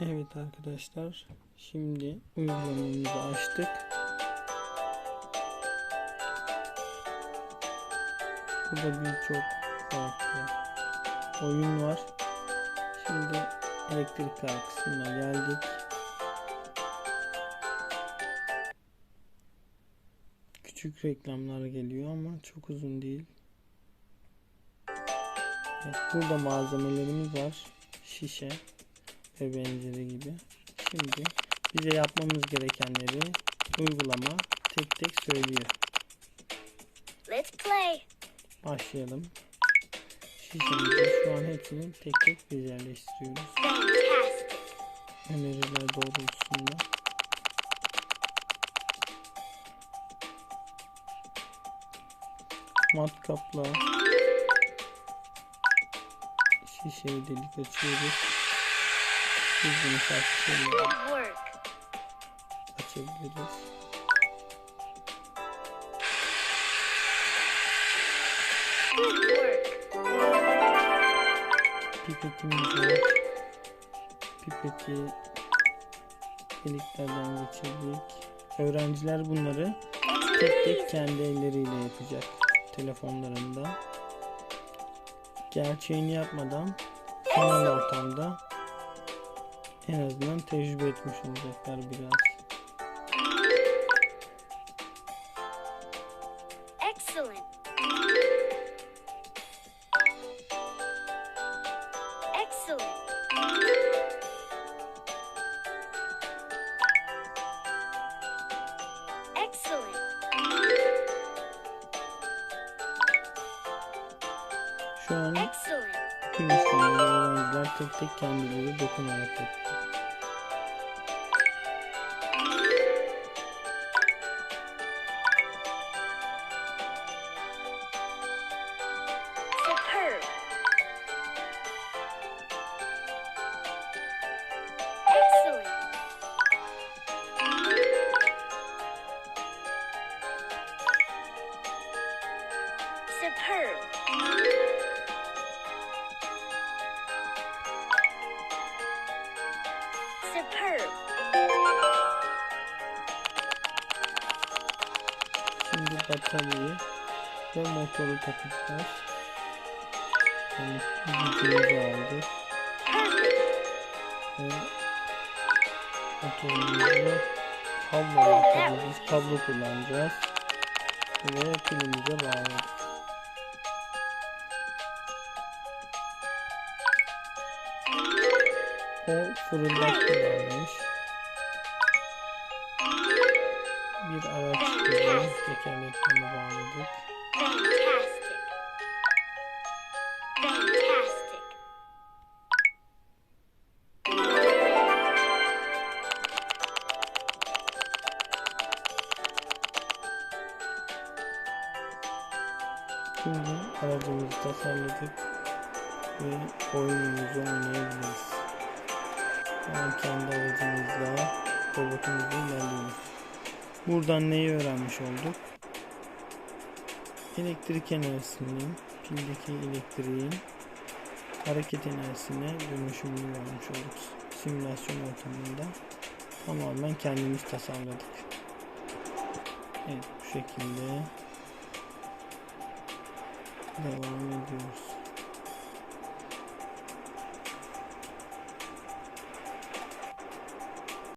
Evet arkadaşlar. Şimdi uygulamamızı açtık. Burada birçok farklı oyun var. Şimdi elektrik kar kısmına geldik. Küçük reklamlar geliyor ama çok uzun değil. Evet, burada malzemelerimiz var. Şişe ve benzeri gibi. Şimdi bize yapmamız gerekenleri uygulama tek tek söylüyor. Let's play. Başlayalım. Şişemizi şu an hepsini tek tek biz yerleştiriyoruz. Öneriler doğrultusunda. Matkapla şişeyi delik açıyoruz. Good work. açabiliriz. Pipetimiz var. Pipeti deliklerden geçirdik. Öğrenciler bunları tek tek kendi elleriyle yapacak telefonlarında. Gerçeğini yapmadan sanal ortamda en azından tecrübe etmiş olacaklar biraz. Excellent. Excellent. Excellent. Şu an Excellent. tüm öğrenciler tek tek kendileri dokunarak yapıyor. Superb. Superb. Şimdi bataryayı ve motoru takacağız. Yani gücümüzü Perfect. ve motorumuzu kablo takacağız. Kablo kullanacağız. Ve pilimize bağladık. O fırıldak kullanmış. Bir araç kullanmış. Tekerleklerini bağladık. Şimdi aracımızı tasarladık ve oyunumuzu oynayabiliriz. Şu an kendi aracımızla robotumuzla ilerliyoruz. Buradan neyi öğrenmiş olduk? Elektrik enerjisinin, pildeki elektriğin hareket enerjisine dönüşümünü vermiş olduk. Simülasyon ortamında tamamen kendimiz tasarladık. Evet bu şekilde devam ediyoruz.